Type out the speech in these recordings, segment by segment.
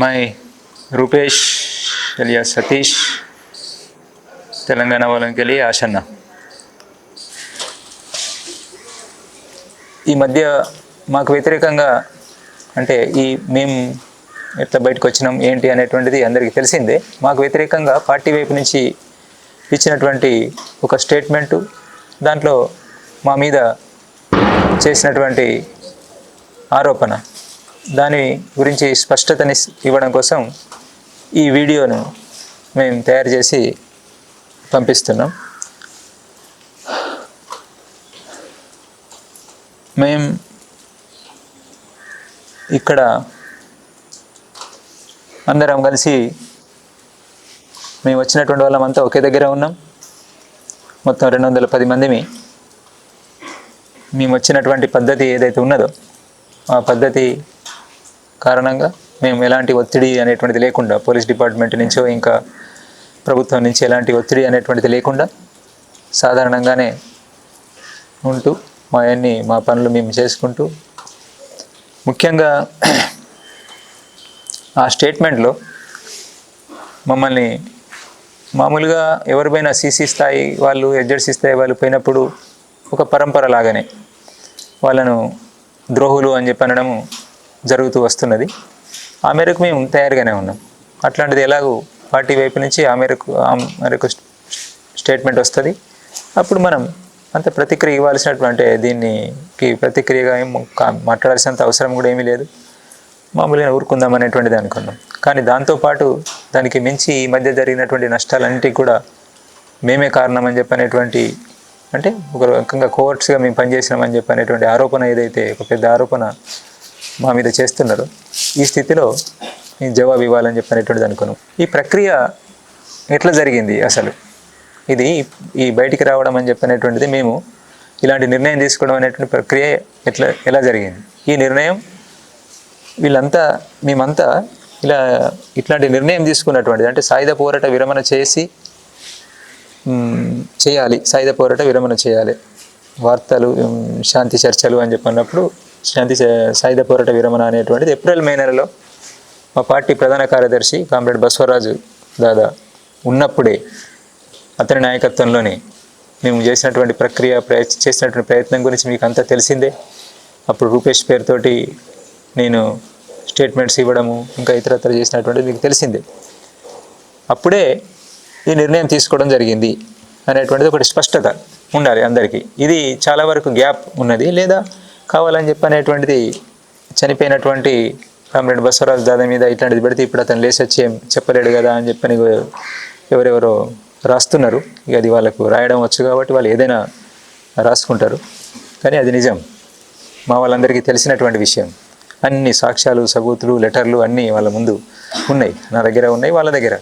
My Rupesh ఎలియా సతీష్ తెలంగాణ వాళ్ళకి ఆశన్న. ఈ మధ్య మాకు వ్యతిరేకంగా అంటే ఈ మేము ఎట్లా బయటకు వచ్చినాం ఏంటి అనేటువంటిది అందరికీ తెలిసిందే. మాకు వ్యతిరేకంగా పార్టీ వైపు నుంచి ఇచ్చినటువంటి ఒక స్టేట్మెంటు దాంట్లో మా మీద చేసినటువంటి ఆరోపణ. దాని గురించి స్పష్టతని ఇవ్వడం కోసం ఈ వీడియోను మేము తయారు చేసి పంపిస్తున్నాం. మేం ఇక్కడ అందరం కలిసి మేము వచ్చినటువంటి వాళ్ళమంతా ఒకే దగ్గర ఉన్నాం. మొత్తం రెండు వందల పది మందిమి మేము వచ్చినటువంటి పద్ధతి ఏదైతే ఉన్నదో ఆ పద్ధతి కారణంగా మేము ఎలాంటి ఒత్తిడి అనేటువంటిది లేకుండా పోలీస్ డిపార్ట్మెంట్ నుంచో ఇంకా ప్రభుత్వం నుంచి ఎలాంటి ఒత్తిడి అనేటువంటిది లేకుండా సాధారణంగానే ఉంటూ మా అన్ని మా పనులు మేము చేసుకుంటూ ముఖ్యంగా ఆ స్టేట్మెంట్లో మమ్మల్ని మామూలుగా ఎవరిపైనా సీసీ స్థాయి వాళ్ళు ఎడ్జెడ్సీ స్థాయి వాళ్ళు పోయినప్పుడు ఒక పరంపర లాగానే వాళ్ళను ద్రోహులు అని చెప్పి అనడము జరుగుతూ వస్తున్నది. ఆ మేరకు మేము తయారుగానే ఉన్నాం. అట్లాంటిది ఎలాగూ పార్టీ వైపు నుంచి ఆ మేరకు ఆ మేరకు స్టేట్మెంట్ వస్తుంది. అప్పుడు మనం అంత ప్రతిక్రియ ఇవ్వాల్సినటువంటి దీనికి ప్రతిక్రియగా ఏం మాట్లాడాల్సినంత అవసరం కూడా ఏమీ లేదు. మామూలుగా ఊరుకుందాం అనేటువంటిది అనుకున్నాం. కానీ దాంతోపాటు దానికి మించి ఈ మధ్య జరిగినటువంటి నష్టాలన్నిటికీ కూడా మేమే కారణం అని చెప్పనేటువంటి అంటే ఒక రకంగా కోవర్ట్స్గా మేము పనిచేసినామని చెప్పనేటువంటి ఆరోపణ ఏదైతే ఒక పెద్ద ఆరోపణ మా మీద చేస్తున్నారు. ఈ స్థితిలో నేను జవాబు ఇవ్వాలని చెప్పినటువంటిది అనుకున్నాం ఈ ప్రక్రియ ఎట్లా జరిగింది అసలు? ఇది ఈ బయటికి రావడం అని చెప్పినటువంటిది మేము ఇలాంటి నిర్ణయం తీసుకోవడం అనేటువంటి ప్రక్రియ ఎట్లా ఎలా జరిగింది? ఈ నిర్ణయం వీళ్ళంతా మేమంతా ఇలా ఇట్లాంటి నిర్ణయం తీసుకున్నటువంటిది అంటే సాయుధ పోరాట విరమణ చేసి చేయాలి. సాయుధ పోరాట విరమణ చేయాలి. వార్తలు శాంతి చర్చలు అని చెప్పినప్పుడు శాంతి సాయుధ పోరాట విరమణ అనేటువంటిది ఏప్రిల్ మే నెలలో మా పార్టీ ప్రధాన కార్యదర్శి కామ్రేడ్ బసవరాజు దాదా ఉన్నప్పుడే అతని నాయకత్వంలోనే మేము చేసినటువంటి ప్రక్రియ ప్రయత్ చేసినటువంటి ప్రయత్నం గురించి మీకు అంతా తెలిసిందే. అప్పుడు రూపేష్ పేరుతోటి నేను స్టేట్మెంట్స్ ఇవ్వడము ఇంకా ఇతరత్ర చేసినటువంటిది మీకు తెలిసిందే. అప్పుడే ఈ నిర్ణయం తీసుకోవడం జరిగింది అనేటువంటిది ఒకటి స్పష్టత ఉండాలి అందరికీ. ఇది చాలా వరకు గ్యాప్ ఉన్నది లేదా కావాలని చెప్పి అనేటువంటిది చనిపోయినటువంటి కామ్రేడ్ బసవరాజు దాదా మీద ఇట్లాంటిది పెడితే ఇప్పుడు అతను లేచి వచ్చి చెప్పలేడు కదా అని చెప్పని ఎవరెవరో రాస్తున్నారు. ఇక అది వాళ్ళకు రాయడం వచ్చు కాబట్టి వాళ్ళు ఏదైనా రాసుకుంటారు. కానీ అది నిజం. మా వాళ్ళందరికీ తెలిసినటువంటి విషయం. అన్ని సాక్ష్యాలు సబూతులు లెటర్లు అన్నీ వాళ్ళ ముందు ఉన్నాయి. నా దగ్గర ఉన్నాయి వాళ్ళ దగ్గర.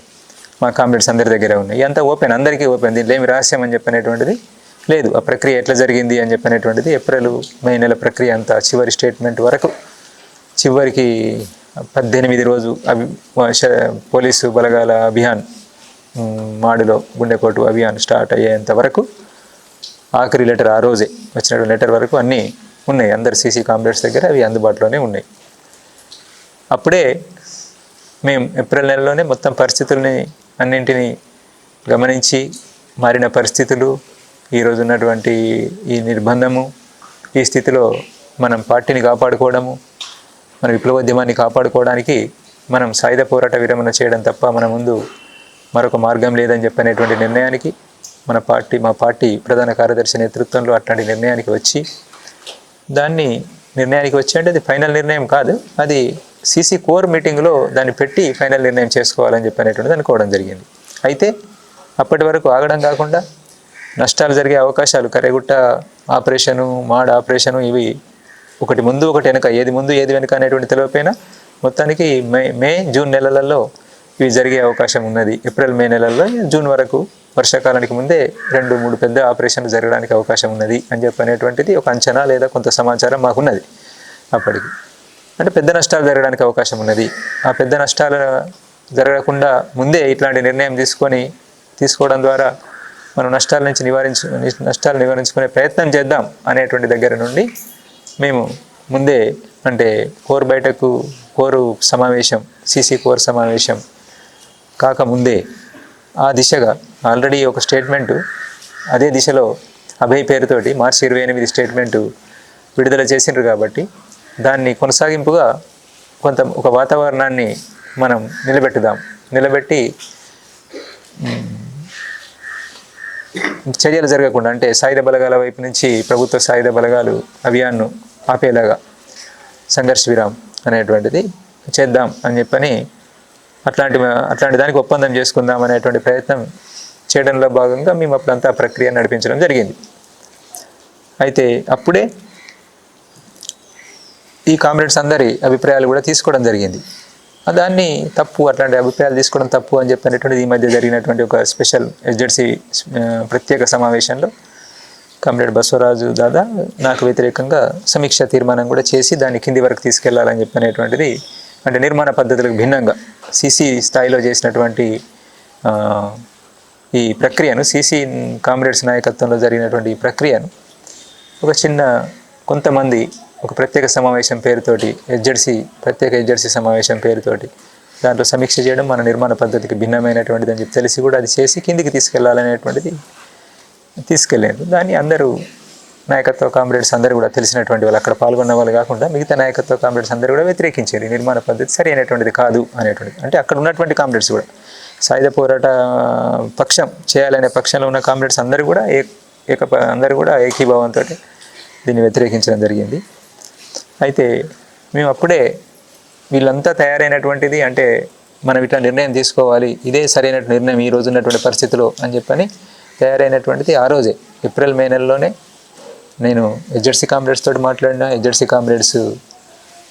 మా కామ్రేడ్స్ అందరి దగ్గర ఉన్నాయి. అంతా ఓపెన్ అందరికీ ఓపెన్. దీంట్లో ఏమి రహస్యం అని చెప్పనేటువంటిది లేదు ఆ ప్రక్రియ ఎట్లా జరిగింది అని చెప్పినటువంటిది ఏప్రిల్ మే నెల ప్రక్రియ అంతా చివరి స్టేట్మెంట్ వరకు చివరికి పద్దెనిమిది రోజు అభి పోలీసు బలగాల అభియాన్ మాడులో గుండెకోటు అభియాన్ స్టార్ట్ అయ్యేంత వరకు ఆఖరి లెటర్ ఆ రోజే వచ్చిన లెటర్ వరకు అన్నీ ఉన్నాయి. అందరు సీసీ కాంప్లెక్స్ దగ్గర అవి అందుబాటులోనే ఉన్నాయి. అప్పుడే మేము ఏప్రిల్ నెలలోనే మొత్తం పరిస్థితుల్ని అన్నింటినీ గమనించి మారిన పరిస్థితులు ఈరోజు ఉన్నటువంటి ఈ నిర్బంధము ఈ స్థితిలో మనం పార్టీని కాపాడుకోవడము మన విప్లవోద్యమాన్ని కాపాడుకోవడానికి మనం సాయుధ పోరాట విరమణ చేయడం తప్ప మన ముందు మరొక మార్గం లేదని చెప్పనేటువంటి నిర్ణయానికి మన పార్టీ మా పార్టీ ప్రధాన కార్యదర్శి నేతృత్వంలో అట్లాంటి నిర్ణయానికి వచ్చి దాన్ని నిర్ణయానికి వచ్చి అంటే అది ఫైనల్ నిర్ణయం కాదు అది సీసీ కోర్ మీటింగ్లో దాన్ని పెట్టి ఫైనల్ నిర్ణయం చేసుకోవాలని చెప్పనేటువంటిది అనుకోవడం జరిగింది. అయితే అప్పటి వరకు ఆగడం కాకుండా నష్టాలు జరిగే అవకాశాలు కరెగుట్ట ఆపరేషను మాడ్ ఆపరేషను ఇవి ఒకటి ముందు ఒకటి వెనక ఏది ముందు ఏది వెనక అనేటువంటి తెలియపోయినా మొత్తానికి మే మే జూన్ నెలలలో ఇవి జరిగే అవకాశం ఉన్నది. ఏప్రిల్ మే నెలల్లో జూన్ వరకు వర్షాకాలానికి ముందే రెండు మూడు పెద్ద ఆపరేషన్లు జరగడానికి అవకాశం ఉన్నది అని చెప్పనేటువంటిది ఒక అంచనా లేదా కొంత సమాచారం మాకున్నది అప్పటికి. అంటే పెద్ద నష్టాలు జరగడానికి అవకాశం ఉన్నది. ఆ పెద్ద నష్టాలు జరగకుండా ముందే ఇట్లాంటి నిర్ణయం తీసుకొని తీసుకోవడం ద్వారా మనం నష్టాల నుంచి నివారించు నష్టాలు నివారించుకునే ప్రయత్నం చేద్దాం అనేటువంటి దగ్గర నుండి మేము ముందే అంటే కోర్ బయటకు కోరు సమావేశం సీసీ కోర్ సమావేశం కాకముందే ఆ దిశగా ఆల్రెడీ ఒక స్టేట్మెంటు అదే దిశలో అభయ పేరుతోటి మార్చి ఇరవై ఎనిమిది స్టేట్మెంటు విడుదల చేసిండ్రు కాబట్టి దాన్ని కొనసాగింపుగా కొంత ఒక వాతావరణాన్ని మనం నిలబెట్టుదాం. నిలబెట్టి చర్యలు జరగకుండా అంటే సాయుధ బలగాల వైపు నుంచి ప్రభుత్వ సాయుధ బలగాలు అభియాన్ను ఆపేలాగా సంఘర్ష విరామ్ అనేటువంటిది చేద్దాం అని చెప్పని అట్లాంటి అట్లాంటి దానికి ఒప్పందం చేసుకుందాం అనేటువంటి ప్రయత్నం చేయడంలో భాగంగా మేము అప్పుడంతా ప్రక్రియ నడిపించడం జరిగింది. అయితే అప్పుడే ఈ కామ్రేడ్స్ అందరి అభిప్రాయాలు కూడా తీసుకోవడం జరిగింది. దాన్ని తప్పు అట్లాంటి అభిప్రాయాలు తీసుకోవడం తప్పు అని చెప్పినటువంటిది ఈ మధ్య జరిగినటువంటి ఒక స్పెషల్ ఎస్జెడ్సీ ప్రత్యేక సమావేశంలో కామ్రేడ్ బసవరాజు దాదా నాకు వ్యతిరేకంగా సమీక్ష తీర్మానం కూడా చేసి దాన్ని కింది వరకు తీసుకెళ్ళాలని చెప్పనేటువంటిది అంటే నిర్మాణ పద్ధతులకు భిన్నంగా సీసీ స్థాయిలో చేసినటువంటి ఈ ప్రక్రియను సీసీ కామ్రేడ్స్ నాయకత్వంలో జరిగినటువంటి ఈ ప్రక్రియను ఒక చిన్న కొంతమంది ఒక ప్రత్యేక సమావేశం పేరుతోటి హెచ్జెడ్సి ప్రత్యేక హెచ్జెడ్సి సమావేశం పేరుతోటి దాంట్లో సమీక్ష చేయడం మన నిర్మాణ పద్ధతికి భిన్నమైనటువంటిది అని చెప్పి తెలిసి కూడా అది చేసి కిందికి తీసుకెళ్ళాలనేటువంటిది తీసుకెళ్ళారు. దాన్ని అందరూ నాయకత్వ కామ్రేడ్స్ అందరూ కూడా తెలిసినటువంటి వాళ్ళు అక్కడ పాల్గొన్న వాళ్ళు కాకుండా మిగతా నాయకత్వ కామ్రేడ్స్ అందరూ కూడా వ్యతిరేకించారు. నిర్మాణ పద్ధతి సరి అయినటువంటిది కాదు అనేటువంటిది. అంటే అక్కడ ఉన్నటువంటి కామ్రేడ్స్ కూడా. సాయుధ పోరాట పక్షం చేయాలనే పక్షంలో ఉన్న కామ్రేడ్స్ అందరూ కూడా ఏ ఏక అందరూ కూడా ఏకీభావంతో దీన్ని వ్యతిరేకించడం జరిగింది. అయితే మేము అప్పుడే వీళ్ళంతా తయారైనటువంటిది అంటే మనం ఇట్లా నిర్ణయం తీసుకోవాలి ఇదే సరైన నిర్ణయం ఈ రోజు ఉన్నటువంటి పరిస్థితిలో అని చెప్పని తయారైనటువంటిది ఆ రోజే ఏప్రిల్ మే నెలలోనే నేను హెచ్జెడ్సీ కామ్రేడ్స్ తోటి మాట్లాడిన హెచ్జెడ్సీ కామ్రేడ్స్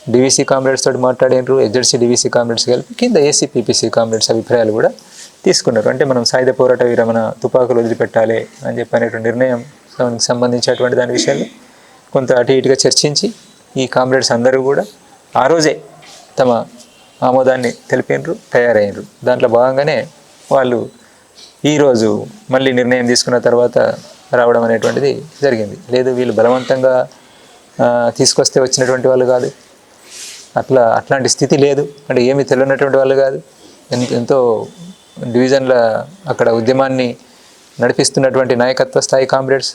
డివిసి కామ్రేడ్స్ తోటి మాట్లాడినారు హెచ్జెడ్సీ డివిసి కామ్రేడ్స్ కలిపి కింద ఏసీ పీపీసీ కామ్రేడ్స్ అభిప్రాయాలు కూడా తీసుకున్నారు. అంటే మనం సాయుధ పోరాట విరమణ తుపాకులు వదిలిపెట్టాలి అని చెప్పి అనేటువంటి నిర్ణయం సంబంధించినటువంటి దాని విషయాలు కొంత అటు ఇటుగా చర్చించి ఈ కామ్రేడ్స్ అందరూ కూడా ఆ రోజే తమ ఆమోదాన్ని తెలిపినరు తయారయ్యారు దాంట్లో భాగంగానే వాళ్ళు ఈరోజు మళ్ళీ నిర్ణయం తీసుకున్న తర్వాత రావడం అనేటువంటిది జరిగింది. లేదు వీళ్ళు బలవంతంగా తీసుకొస్తే వచ్చినటువంటి వాళ్ళు కాదు. అట్లా అట్లాంటి స్థితి లేదు. అంటే ఏమీ తెలియనటువంటి వాళ్ళు కాదు. ఎంత ఎంతో డివిజన్ల అక్కడ ఉద్యమాన్ని నడిపిస్తున్నటువంటి నాయకత్వ స్థాయి కామ్రేడ్స్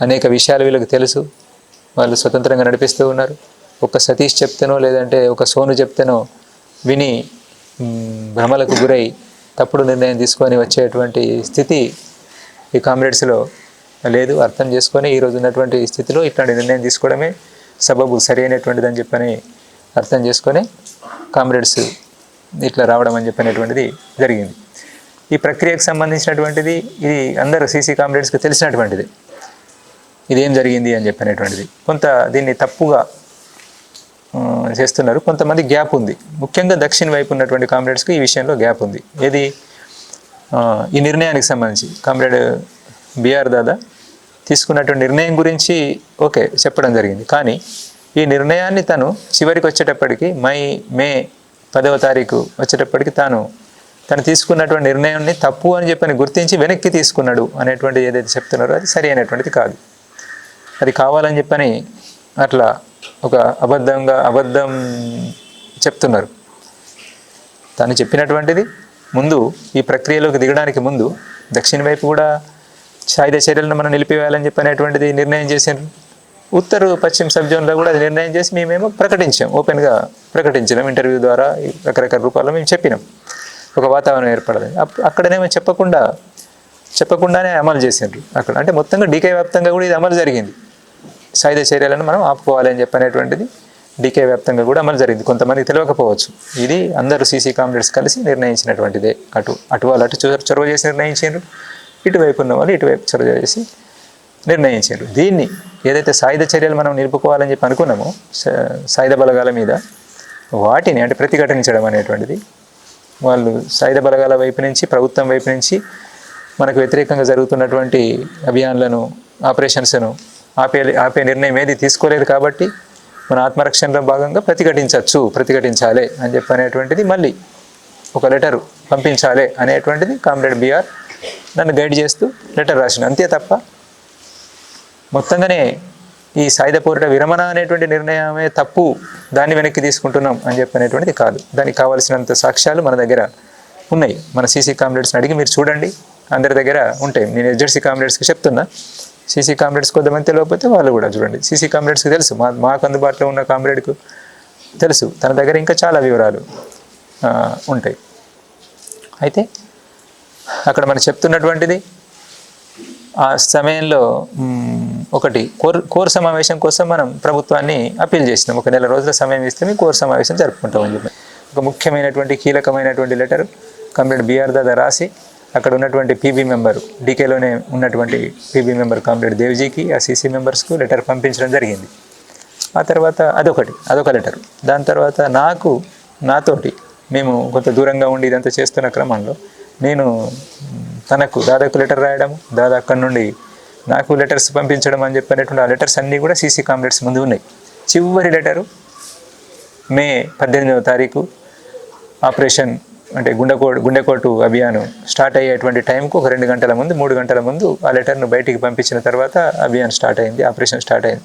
అనేక విషయాలు వీళ్ళకి తెలుసు. వాళ్ళు స్వతంత్రంగా నడిపిస్తూ ఉన్నారు. ఒక సతీష్ చెప్తేనో లేదంటే ఒక సోను చెప్తేనో విని భ్రమలకు గురై తప్పుడు నిర్ణయం తీసుకొని వచ్చేటువంటి స్థితి ఈ కామ్రేడ్స్లో లేదు. అర్థం చేసుకొని ఈ రోజు ఉన్నటువంటి స్థితిలో ఇట్లాంటి నిర్ణయం తీసుకోవడమే సబబు సరి అయినటువంటిది అని చెప్పని అర్థం చేసుకొని కామ్రేడ్స్ ఇట్లా రావడం అని చెప్పినటువంటిది జరిగింది. ఈ ప్రక్రియకు సంబంధించినటువంటిది ఇది అందరూ సీసీ కామ్రేడ్స్కి తెలిసినటువంటిది. ఇదేం జరిగింది అని చెప్పినటువంటిది కొంత దీన్ని తప్పుగా చేస్తున్నారు. కొంతమంది గ్యాప్ ఉంది. ముఖ్యంగా దక్షిణ వైపు ఉన్నటువంటి కామ్రేడ్స్కి ఈ విషయంలో గ్యాప్ ఉంది. ఏది? ఈ నిర్ణయానికి సంబంధించి. కామ్రేడ్ బిఆర్ దాదా తీసుకున్నటువంటి నిర్ణయం గురించి ఓకే చెప్పడం జరిగింది. కానీ ఈ నిర్ణయాన్ని తను చివరికి వచ్చేటప్పటికి మై మే పదవ తారీఖు వచ్చేటప్పటికి తాను తను తీసుకున్నటువంటి నిర్ణయాన్ని తప్పు అని చెప్పని గుర్తించి వెనక్కి తీసుకున్నాడు అనేటువంటి ఏదైతే చెప్తున్నారో అది సరి అయినటువంటిది కాదు. అది కావాలని చెప్పని అట్లా ఒక అబద్ధంగా అబద్ధం చెప్తున్నారు. తను చెప్పినటువంటిది ముందు ఈ ప్రక్రియలోకి దిగడానికి ముందు దక్షిణ వైపు కూడా సాయుధ చర్యలను మనం నిలిపివేయాలని చెప్పనేటువంటిది నిర్ణయం చేసిండ్రు ఉత్తర పశ్చిమ సబ్ జోన్లో కూడా అది నిర్ణయం చేసి మేమేమో ప్రకటించాం. ఓపెన్గా ప్రకటించినాం. ఇంటర్వ్యూ ద్వారా ఈ రకరకాల రూపాల్లో మేము చెప్పినాం. ఒక వాతావరణం ఏర్పడదని. అక్కడనేమో చెప్పకుండా చెప్పకుండానే అమలు చేసిండ్రు. అక్కడ అంటే మొత్తంగా డీకే వ్యాప్తంగా కూడా ఇది అమలు జరిగింది. సాయుధ చర్యలను మనం ఆపుకోవాలి అని చెప్పనేటువంటిది డీకే వ్యాప్తంగా కూడా అమలు జరిగింది. కొంతమందికి తెలియకపోవచ్చు. ఇది అందరూ సీసీ కామ్రేడ్స్ కలిసి నిర్ణయించినటువంటిదే. అటు అటు వాళ్ళు అటు చొరవ చేసి నిర్ణయించారు. ఇటువైపు ఉన్న వాళ్ళు ఇటువైపు చొరవ చేసి నిర్ణయించారు. దీన్ని ఏదైతే సాయుధ చర్యలు మనం నిలుపుకోవాలని చెప్పి అనుకున్నామో స- సాయుధ బలగాల మీద వాటిని అంటే ప్రతిఘటించడం అనేటువంటిది వాళ్ళు సాయుధ బలగాల వైపు నుంచి ప్రభుత్వం వైపు నుంచి మనకు వ్యతిరేకంగా జరుగుతున్నటువంటి అభియాన్లను ఆపరేషన్స్ను ఆపే ఆపే నిర్ణయం ఏది తీసుకోలేదు కాబట్టి మన ఆత్మరక్షణలో భాగంగా ప్రతిఘటించవచ్చు ప్రతిఘటించాలి అని చెప్పి అనేటువంటిది మళ్ళీ ఒక లెటర్ పంపించాలి అనేటువంటిది కామ్రేడ్ బిఆర్ నన్ను గైడ్ చేస్తూ లెటర్ రాసిన అంతే తప్ప మొత్తంగానే ఈ సాయుధ పోరాట విరమణ అనేటువంటి నిర్ణయమే తప్పు దాన్ని వెనక్కి తీసుకుంటున్నాం అని చెప్పనేటువంటిది కాదు. దానికి కావాల్సినంత సాక్ష్యాలు మన దగ్గర ఉన్నాయి. మన సీసీ కామ్రేడ్స్ని అడిగి మీరు చూడండి. అందరి దగ్గర ఉంటాయి. నేను ఎడ్జెడ్సీ కామ్రేడ్స్కి చెప్తున్నా. సీసీ కామ్రేడ్స్ కొంతమంది తెలియకపోతే వాళ్ళు కూడా చూడండి. సీసీ కామ్రేడ్స్కి తెలుసు. మా మాకు అందుబాటులో ఉన్న కామ్రేడ్కు తెలుసు. తన దగ్గర ఇంకా చాలా వివరాలు ఉంటాయి. అయితే అక్కడ మనం చెప్తున్నటువంటిది ఆ సమయంలో ఒకటి కోర్ కోర్ సమావేశం కోసం మనం ప్రభుత్వాన్ని అప్పీల్ చేసినాం. ఒక నెల రోజుల సమయం ఇస్తే మీ కోర్ సమావేశం జరుపుకుంటామని చెప్పి. ఒక ముఖ్యమైనటువంటి కీలకమైనటువంటి లెటర్ కంప్లీట్ బీఆర్ దాదా రాసి అక్కడ ఉన్నటువంటి పీబీ మెంబర్ డీకేలోనే ఉన్నటువంటి పీబీ మెంబర్ కామ్రేడ్ దేవ్జీకి ఆ సీసీ మెంబర్స్కు లెటర్ పంపించడం జరిగింది. ఆ తర్వాత అదొకటి అదొక లెటర్ దాని తర్వాత నాకు నాతోటి మేము కొంత దూరంగా ఉండి ఇదంతా చేస్తున్న క్రమంలో నేను తనకు దాదాకు లెటర్ రాయడం దాదా అక్కడి నుండి నాకు లెటర్స్ పంపించడం అని చెప్పినటువంటి ఆ లెటర్స్ అన్నీ కూడా సీసీ కాంప్లెక్స్ ముందు ఉన్నాయి. చివరి లెటరు మే పద్దెనిమిదవ తారీఖు ఆపరేషన్ అంటే గుండెకోటు గుండెకోటు అభియాన్ స్టార్ట్ అయ్యేటువంటి టైంకు ఒక రెండు గంటల ముందు మూడు గంటల ముందు ఆ లెటర్ను బయటికి పంపించిన తర్వాత అభియాన్ స్టార్ట్ అయింది ఆపరేషన్ స్టార్ట్ అయింది.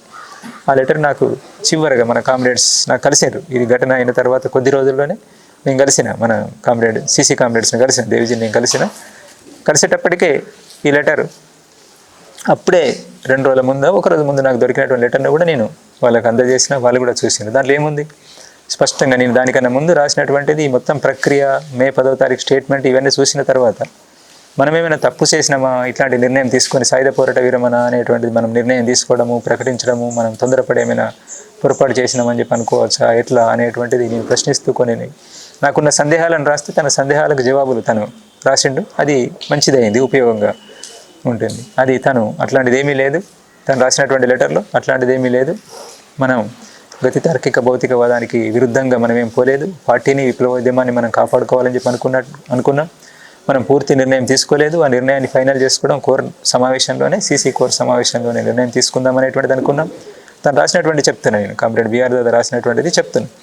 ఆ లెటర్ నాకు చివరగా మన కామ్రేడ్స్ నాకు కలిసారు ఇది ఘటన అయిన తర్వాత కొద్ది రోజుల్లోనే నేను కలిసిన మన కామ్రేడ్ సీసీ కామ్రేడ్స్ని కలిసిన దేవిజీని నేను కలిసిన. కలిసేటప్పటికే ఈ లెటర్ అప్పుడే రెండు రోజుల ముందు ఒక రోజు ముందు నాకు దొరికినటువంటి లెటర్ను కూడా నేను వాళ్ళకి అందజేసిన వాళ్ళు కూడా చూసిన దాంట్లో ఏముంది? స్పష్టంగా నేను దానికన్నా ముందు రాసినటువంటిది ఈ మొత్తం ప్రక్రియ మే పదవ తారీఖు స్టేట్మెంట్ ఇవన్నీ చూసిన తర్వాత మనం ఏమైనా తప్పు చేసినామా? ఇట్లాంటి నిర్ణయం తీసుకొని సాయుధ పోరాట విరమణ అనేటువంటిది మనం నిర్ణయం తీసుకోవడము ప్రకటించడము మనం తొందరపడి ఏమైనా పొరపాటు చేసినామని చెప్పి అనుకోవచ్చా? ఎట్లా అనేటువంటిది నేను ప్రశ్నిస్తూ కొన్ని నాకున్న సందేహాలను రాస్తే తన సందేహాలకు జవాబులు తను రాసిండు. అది మంచిదైంది ఉపయోగంగా ఉంటుంది. అది తను అట్లాంటిది ఏమీ లేదు. తను రాసినటువంటి లెటర్లో అట్లాంటిది ఏమీ లేదు. మనం గతి తార్కిక భౌతికవాదానికి విరుద్ధంగా మనం ఏం పోలేదు. పార్టీని విప్లవోద్యమాన్ని మనం కాపాడుకోవాలని చెప్పి అనుకున్న అనుకున్నాం. మనం పూర్తి నిర్ణయం తీసుకోలేదు. ఆ నిర్ణయాన్ని ఫైనల్ చేసుకోవడం కోర్ సమావేశంలోనే సీసీ కోర్ సమావేశంలోనే నిర్ణయం తీసుకుందాం అనేటువంటిది అనుకున్నాం. తను రాసినటువంటి చెప్తున్నాను నేను. కామ్రేడ్ బీఆర్ దాదా రాసినటువంటిది చెప్తున్నాను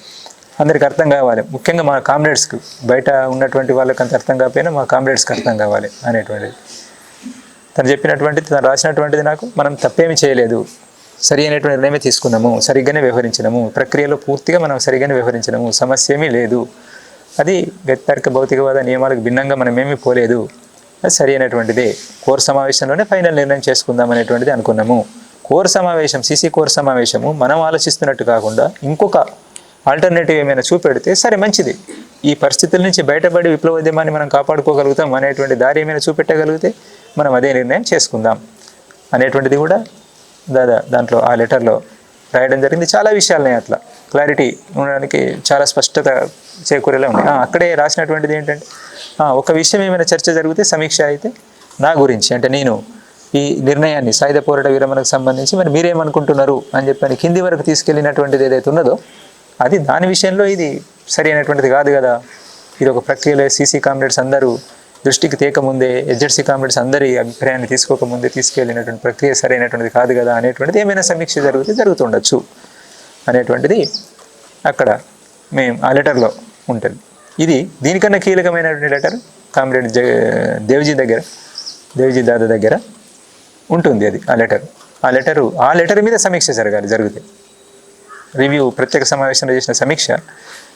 అందరికి అర్థం కావాలి. ముఖ్యంగా మా కామ్రేడ్స్కి బయట ఉన్నటువంటి వాళ్ళకి అంత అర్థం కాకపోయినా మా కామ్రేడ్స్కి అర్థం కావాలి అనేటువంటిది. తను చెప్పినటువంటిది తను రాసినటువంటిది నాకు. మనం తప్పేమీ చేయలేదు. సరి అయినటువంటి నిర్ణయమే తీసుకున్నాము సరిగ్గానే వ్యవహరించినము. ప్రక్రియలో పూర్తిగా మనం సరిగ్గానే వ్యవహరించినము. సమస్య ఏమీ లేదు. అది వ్యక్తార్క భౌతికవాద నియమాలకు భిన్నంగా మనం ఏమీ పోలేదు. అది సరి అయినటువంటిదే. కోర్ సమావేశంలోనే ఫైనల్ నిర్ణయం చేసుకుందాం అనేటువంటిది అనుకున్నాము. కోర్ సమావేశం సిసి కోర్ సమావేశము మనం ఆలోచిస్తున్నట్టు కాకుండా ఇంకొక ఆల్టర్నేటివ్ ఏమైనా చూపెడితే సరే మంచిది. ఈ పరిస్థితుల నుంచి బయటపడి విప్లవోద్యమాన్ని మనం కాపాడుకోగలుగుతాం అనేటువంటి దారి ఏమైనా చూపెట్టగలిగితే మనం అదే నిర్ణయం చేసుకుందాం అనేటువంటిది కూడా దాంట్లో ఆ లెటర్లో రాయడం జరిగింది. చాలా విషయాలున్నాయి అట్లా. క్లారిటీ ఉండడానికి చాలా స్పష్టత చేకూరేలా ఉంది అక్కడే రాసినటువంటిది ఏంటంటే ఒక విషయం ఏమైనా చర్చ జరిగితే సమీక్ష అయితే నా గురించి అంటే నేను ఈ నిర్ణయాన్ని సాయుధ పోరాట విరమణకు సంబంధించి మరి మీరేమనుకుంటున్నారు అని చెప్పని కింది వరకు తీసుకెళ్ళినటువంటిది ఏదైతే ఉన్నదో అది దాని విషయంలో ఇది సరి అయినటువంటిది కాదు కదా. ఇది ఒక ప్రక్రియలో సీసీ కామ్రేడ్స్ అందరూ దృష్టికి తేకముందే ఎడ్జెడ్సీ కామ్రేడ్స్ అందరి అభిప్రాయాన్ని తీసుకోకముందే తీసుకెళ్ళినటువంటి ప్రక్రియ సరైనటువంటిది కాదు కదా అనేటువంటిది ఏమైనా సమీక్ష జరిగితే జరుగుతుండొచ్చు అనేటువంటిది అక్కడ మేము ఆ లెటర్లో ఉంటుంది. ఇది దీనికన్నా కీలకమైనటువంటి లెటర్ కామ్రేడ్ జ దేవ్జీ దగ్గర దేవ్జీ దాదా దగ్గర ఉంటుంది అది ఆ లెటర్ ఆ లెటరు ఆ లెటర్ మీద సమీక్ష జరగాలి జరిగితే. రివ్యూ ప్రత్యేక సమావేశంలో చేసిన సమీక్ష.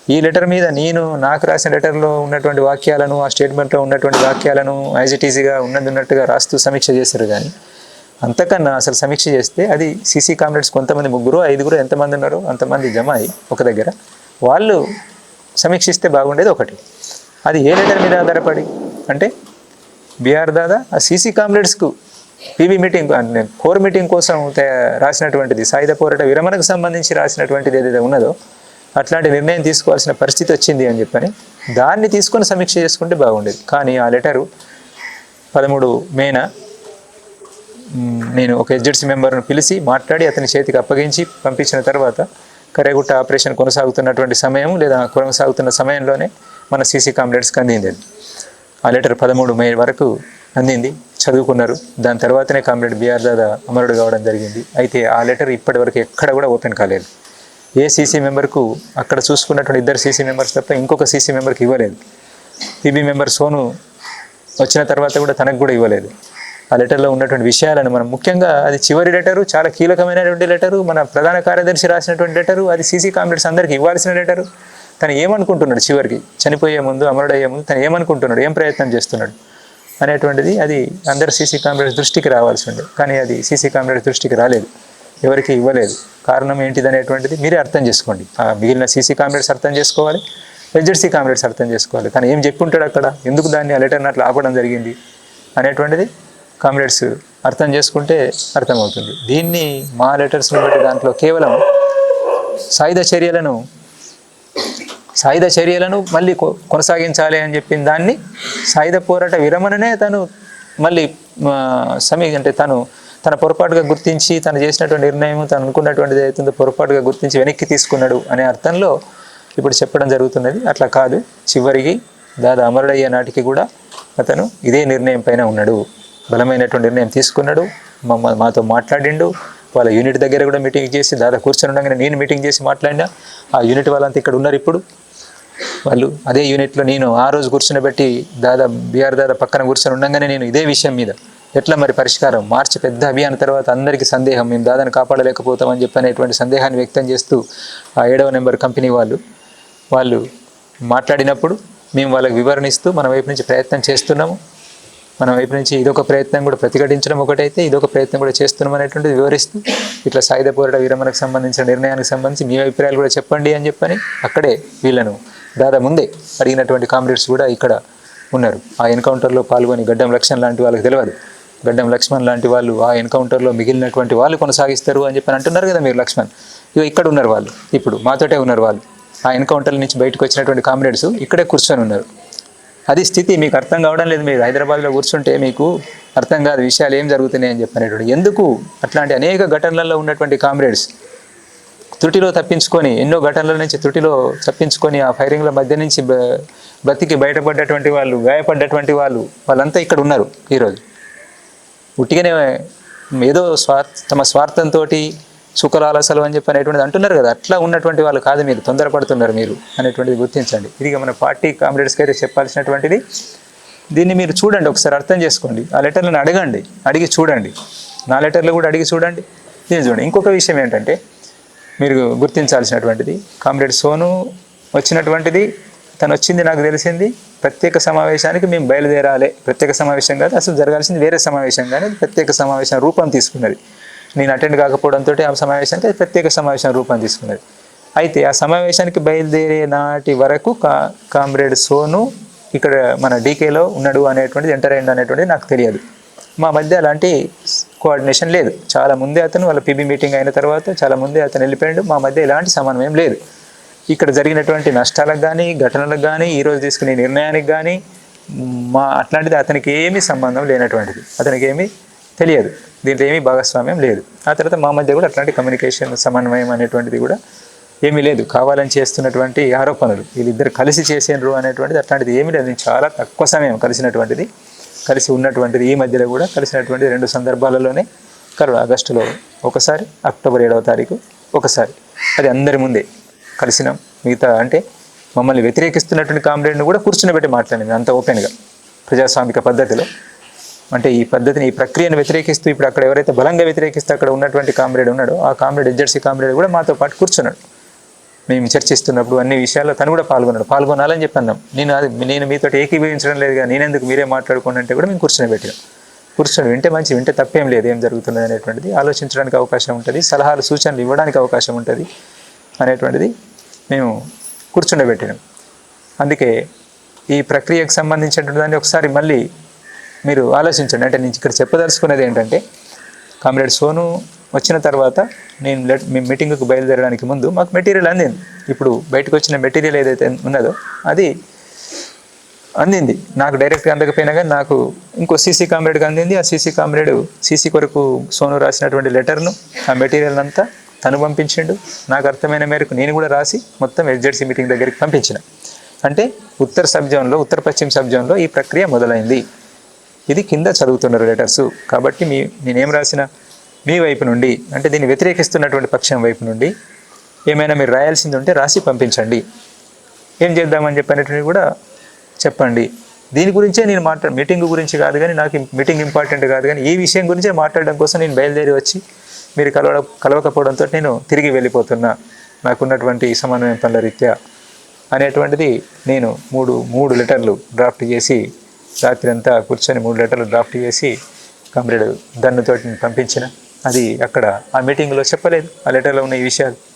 ఈ లెటర్ మీద నేను నాకు రాసిన లెటర్లో ఉన్నటువంటి వాక్యాలను ఆ స్టేట్మెంట్లో ఉన్నటువంటి వాక్యాలను ఐజిటీసీగా ఉన్నది ఉన్నట్టుగా రాస్తూ సమీక్ష చేశారు కానీ అంతకన్నా అసలు సమీక్ష చేస్తే అది సీసీ కామ్రేడ్స్ కొంతమంది ముగ్గురు ఐదుగురు ఎంతమంది ఉన్నారో అంతమంది జమ అయ్యి ఒక దగ్గర. వాళ్ళు సమీక్షిస్తే బాగుండేది ఒకటి. అది ఏ లెటర్ మీద ఆధారపడి? అంటే బీఆర్ దాదా ఆ సీసీ కామ్రేడ్స్కు పీబీ మీటింగ్ కోర్ మీటింగ్ కోసం రాసినటువంటిది సాయుధ పోరాట విరమణకు సంబంధించి రాసినటువంటిది ఏదైతే ఉన్నదో అట్లాంటి నిర్ణయం తీసుకోవాల్సిన పరిస్థితి వచ్చింది అని చెప్పని దాన్ని తీసుకొని సమీక్ష చేసుకుంటే బాగుండేది. కానీ ఆ లెటరు పదమూడు మేన నేను ఒక ఎడ్జెడ్సీ మెంబర్ను పిలిచి మాట్లాడి అతని చేతికి అప్పగించి పంపించిన తర్వాత కరేగుట్ట ఆపరేషన్ కొనసాగుతున్నటువంటి సమయం లేదా కొనసాగుతున్న సమయంలోనే మన సీసీ కాంప్లెట్స్కి అందింది ఆ లెటర్ పదమూడు మే వరకు అందింది. చదువుకున్నారు. దాని తర్వాతనే కామ్రేడ్ బిఆర్ దాదా అమరుడు కావడం జరిగింది. అయితే ఆ లెటర్ ఇప్పటి వరకు ఎక్కడ కూడా ఓపెన్ కాలేదు. ఏ సీసీ మెంబర్కు అక్కడ చూసుకున్నటువంటి ఇద్దరు సీసీ మెంబర్స్ తప్ప ఇంకొక సీసీ మెంబర్కి ఇవ్వలేదు. పీబీ మెంబర్ సోను వచ్చిన తర్వాత కూడా తనకు కూడా ఇవ్వలేదు. ఆ లెటర్లో ఉన్నటువంటి విషయాలను మనం ముఖ్యంగా అది చివరి లెటరు చాలా కీలకమైనటువంటి లెటరు మన ప్రధాన కార్యదర్శి రాసినటువంటి లెటరు అది సీసీ కామ్రేడ్స్ అందరికీ ఇవ్వాల్సిన లెటరు తను ఏమనుకుంటున్నాడు చివరికి? చనిపోయే ముందు అమరుడయ్యే ముందు తను ఏమనుకుంటున్నాడు? ఏం ప్రయత్నం చేస్తున్నాడు? అనేటువంటిది అది అందరు సీసీ కామ్రేడ్స్ దృష్టికి రావాల్సి ఉండే కానీ అది సీసీ కామ్రేడ్స్ దృష్టికి రాలేదు. ఎవరికి ఇవ్వలేదు. కారణం ఏంటిది అనేటువంటిది మీరే అర్థం చేసుకోండి. ఆ మిగిలిన సీసీ కామ్రేడ్స్ అర్థం చేసుకోవాలి హెచ్ఎడ్సీ కామ్రేడ్స్ అర్థం చేసుకోవాలి. కానీ ఏం చెప్పి ఉంటాడు అక్కడ? ఎందుకు దాన్ని ఆ అట్లా ఆపడం జరిగింది? అనేటువంటిది కామ్రేడ్స్ అర్థం చేసుకుంటే అర్థమవుతుంది. దీన్ని మా లెటర్స్ని బట్టి దాంట్లో కేవలం సాయుధ చర్యలను సాయుధ చర్యలను మళ్ళీ కొ- కొనసాగించాలి అని చెప్పిన దాన్ని సాయుధ పోరాట విరమణనే తను మళ్ళీ సమీ అంటే తను తన పొరపాటుగా గుర్తించి తను చేసినటువంటి నిర్ణయం తను అనుకున్నటువంటిది ఏదైతుందో పొరపాటుగా గుర్తించి వెనక్కి తీసుకున్నాడు అనే అర్థంలో ఇప్పుడు చెప్పడం జరుగుతున్నది. అట్లా కాదు. చివరికి దాదా అమరుడయ్యే నాటికి కూడా అతను ఇదే నిర్ణయం పైన ఉన్నాడు. బలమైనటువంటి నిర్ణయం తీసుకున్నాడు. మమ్మ మాతో మాట్లాడిండు. వాళ్ళ యూనిట్ దగ్గర కూడా మీటింగ్ చేసి దాదా కూర్చొని ఉండగానే నేను మీటింగ్ చేసి మాట్లాడినా. ఆ యూనిట్ వాళ్ళంతా ఇక్కడ ఉన్నారు ఇప్పుడు. వాళ్ళు అదే యూనిట్లో నేను ఆ రోజు కూర్చుని దాదా బీఆర్ దాదా పక్కన కూర్చొని ఉండగానే నేను ఇదే విషయం మీద ఎట్లా మరి పరిష్కారం? మార్చి పెద్ద అభియాన్ తర్వాత అందరికీ సందేహం మేము దాదాని కాపాడలేకపోతామని చెప్పి అనేటువంటి సందేహాన్ని వ్యక్తం చేస్తూ ఆ ఏడవ నెంబర్ కంపెనీ వాళ్ళు వాళ్ళు మాట్లాడినప్పుడు మేము వాళ్ళకి వివరణిస్తూ మన వైపు నుంచి ప్రయత్నం చేస్తున్నాము. మన వైపు నుంచి ఇదొక ప్రయత్నం కూడా ప్రతిఘటించడం ఒకటైతే ఇదొక ప్రయత్నం కూడా చేస్తున్నాం అనేటువంటిది వివరిస్తూ ఇట్లా సాయుధ పోరాట విరమణకు సంబంధించిన నిర్ణయానికి సంబంధించి మీ అభిప్రాయాలు కూడా చెప్పండి అని చెప్పని అక్కడే వీళ్ళను దాదా ముందే అడిగినటువంటి కామ్రేడ్స్ కూడా ఇక్కడ ఉన్నారు. ఆ ఎన్కౌంటర్లో పాల్గొని గడ్డం లక్ష్యం లాంటి వాళ్ళకి తెలియదు గడ్డం లక్ష్మణ్ లాంటి వాళ్ళు ఆ ఎన్కౌంటర్లో మిగిలినటువంటి వాళ్ళు కొనసాగిస్తారు అని చెప్పి అంటున్నారు కదా మీరు లక్ష్మణ్. ఇగో ఇక్కడ ఉన్నారు వాళ్ళు. ఇప్పుడు మాతోటే ఉన్నారు వాళ్ళు. ఆ ఎన్కౌంటర్ నుంచి బయటకు వచ్చినటువంటి కామ్రేడ్స్ ఇక్కడే కూర్చొని ఉన్నారు. అది స్థితి మీకు అర్థం కావడం లేదు. మీరు హైదరాబాద్లో కూర్చుంటే మీకు అర్థం కాదు విషయాలు ఏం జరుగుతున్నాయి అని చెప్పనేటువంటి ఎందుకు అట్లాంటి అనేక ఘటనలలో ఉన్నటువంటి కామ్రేడ్స్ త్రుటిలో తప్పించుకొని ఎన్నో ఘటనల నుంచి త్రుటిలో తప్పించుకొని ఆ ఫైరింగ్ల మధ్య నుంచి బ్రతికి బయటపడ్డటువంటి వాళ్ళు గాయపడ్డటువంటి వాళ్ళు వాళ్ళంతా ఇక్కడ ఉన్నారు ఈరోజు. ఉట్టిగానే ఏదో స్వార్థ తమ స్వార్థంతో సుఖలాలసలు అని చెప్పి అనేటువంటిది అంటున్నారు కదా. అట్లా ఉన్నటువంటి వాళ్ళు కాదు మీరు తొందరపడుతున్నారు మీరు అనేటువంటిది గుర్తించండి. ఇది మన పార్టీ కామ్రేడ్స్కి అయితే చెప్పాల్సినటువంటిది. దీన్ని మీరు చూడండి ఒకసారి అర్థం చేసుకోండి. ఆ లెటర్లను అడగండి అడిగి చూడండి. నా లెటర్లు కూడా అడిగి చూడండి దీన్ని చూడండి. ఇంకొక విషయం ఏంటంటే మీరు గుర్తించాల్సినటువంటిది కామ్రేడ్ సోను వచ్చినటువంటిది తను వచ్చింది నాకు తెలిసింది. ప్రత్యేక సమావేశానికి మేము బయలుదేరాలి. ప్రత్యేక సమావేశం కాదు అసలు జరగాల్సింది వేరే సమావేశం కానీ ప్రత్యేక సమావేశం రూపం తీసుకున్నది. నేను అటెండ్ కాకపోవడంతో ఆ సమావేశానికి అది ప్రత్యేక సమావేశం రూపం తీసుకున్నది. అయితే ఆ సమావేశానికి బయలుదేరే నాటి వరకు కా కామ్రేడ్ సోను ఇక్కడ మన డీకేలో ఉన్నాడు అనేటువంటిది ఎంటర్ అయ్యిండు అనేటువంటిది నాకు తెలియదు. మా మధ్య అలాంటి కోఆర్డినేషన్ లేదు. చాలా ముందే అతను వాళ్ళ పీబీ మీటింగ్ అయిన తర్వాత చాలా ముందే అతను వెళ్ళిపోయాడు. మా మధ్య ఎలాంటి సమన్వయం లేదు. ఇక్కడ జరిగినటువంటి నష్టాలకు కానీ ఘటనలకు కానీ ఈరోజు తీసుకునే నిర్ణయానికి కానీ మా అట్లాంటిది అతనికి ఏమీ సంబంధం లేనటువంటిది. అతనికి ఏమీ తెలియదు. దీంట్లో ఏమీ భాగస్వామ్యం లేదు. ఆ తర్వాత మా మధ్య కూడా అట్లాంటి కమ్యూనికేషన్ సమన్వయం అనేటువంటిది కూడా ఏమీ లేదు. కావాలని చేస్తున్నటువంటి ఆరోపణలు వీళ్ళిద్దరు కలిసి చేసేండ్రు అనేటువంటిది అట్లాంటిది ఏమీ లేదు. చాలా తక్కువ సమయం కలిసినటువంటిది కలిసి ఉన్నటువంటిది ఈ మధ్యలో కూడా కలిసినటువంటి రెండు సందర్భాలలోనే కరోనా ఆగస్టులో ఒకసారి అక్టోబర్ ఏడవ తారీఖు ఒకసారి. అది అందరి ముందే. కలిసినాం మిగతా అంటే మమ్మల్ని వ్యతిరేకిస్తున్నటువంటి కామ్రేడ్ని కూడా కూర్చుని మాట్లాడింది అంత ఓపెన్గా ప్రజాస్వామిక పద్ధతిలో. అంటే ఈ పద్ధతిని ఈ ప్రక్రియను వ్యతిరేకిస్తూ ఇప్పుడు అక్కడ ఎవరైతే బలంగా వ్యతిరేకిస్తూ అక్కడ ఉన్నటువంటి కామ్రేడ్ ఉన్నాడో ఆ కామ్రేడ్ ఎడ్జర్సీ కామ్రేడ్ కూడా మాతో పాటు కూర్చున్నాడు. మేము చర్చిస్తున్నప్పుడు అన్ని విషయాల్లో తను కూడా పాల్గొన్నాడు. పాల్గొనాలని చెప్పి అన్నాం. నేను అది నేను మీతో ఏకీభవించడం లేదు కానీ నేనెందుకు మీరే మాట్లాడుకోండి అంటే కూడా మేము కూర్చొని కూర్చొని వింటే మంచి వింటే తప్పేం లేదు ఏం జరుగుతున్నది అనేటువంటిది ఆలోచించడానికి అవకాశం ఉంటుంది సలహాలు సూచనలు ఇవ్వడానికి అవకాశం ఉంటుంది అనేటువంటిది మేము కూర్చుండబెట్టినాం. అందుకే ఈ ప్రక్రియకు సంబంధించినటువంటి దాన్ని ఒకసారి మళ్ళీ మీరు ఆలోచించండి. అంటే నేను ఇక్కడ చెప్పదలుచుకునేది ఏంటంటే కామ్రేడ్ సోను వచ్చిన తర్వాత నేను లెట్ మీ మీటింగ్కు బయలుదేరడానికి ముందు మాకు మెటీరియల్ అందింది. ఇప్పుడు బయటకు వచ్చిన మెటీరియల్ ఏదైతే ఉన్నదో అది అందింది. నాకు డైరెక్ట్గా అందకపోయినా కానీ నాకు ఇంకో సీసీ కామ్రేడ్కి అందింది. ఆ సీసీ కామ్రేడ్ సీసీ కొరకు సోను రాసినటువంటి లెటర్ను ఆ మెటీరియల్ అంతా తను పంపించిండు. నాకు అర్థమైన మేరకు నేను కూడా రాసి మొత్తం ఎస్జెడ్సీ మీటింగ్ దగ్గరికి పంపించిన. అంటే ఉత్తర సబ్జోన్లో ఉత్తర పశ్చిమ సబ్జోన్లో ఈ ప్రక్రియ మొదలైంది. ఇది కింద చదువుతున్నారు లెటర్స్ కాబట్టి మీ నేనేం రాసిన? మీ వైపు నుండి అంటే దీన్ని వ్యతిరేకిస్తున్నటువంటి పక్షం వైపు నుండి ఏమైనా మీరు రాయాల్సింది ఉంటే రాసి పంపించండి. ఏం చేద్దామని చెప్పినటువంటి కూడా చెప్పండి. దీని గురించే నేను మాట్లా మీటింగ్ గురించి కాదు కానీ నాకు మీటింగ్ ఇంపార్టెంట్ కాదు కానీ ఈ విషయం గురించే మాట్లాడడం కోసం నేను బయలుదేరి వచ్చి మీరు కలవ కలవకపోవడంతో నేను తిరిగి వెళ్ళిపోతున్నా. నాకున్నటువంటి సమన్వయం పనుల రీత్యా అనేటువంటిది నేను మూడు మూడు లెటర్లు డ్రాఫ్ట్ చేసి రాత్రి అంతా కూర్చొని మూడు లెటర్లు డ్రాఫ్ట్ చేసి కంప్లీట్ దన్నుతోటి పంపించిన. అది అక్కడ ఆ మీటింగ్లో చెప్పలేదు. ఆ లెటర్లో ఉన్న ఈ విషయాలు.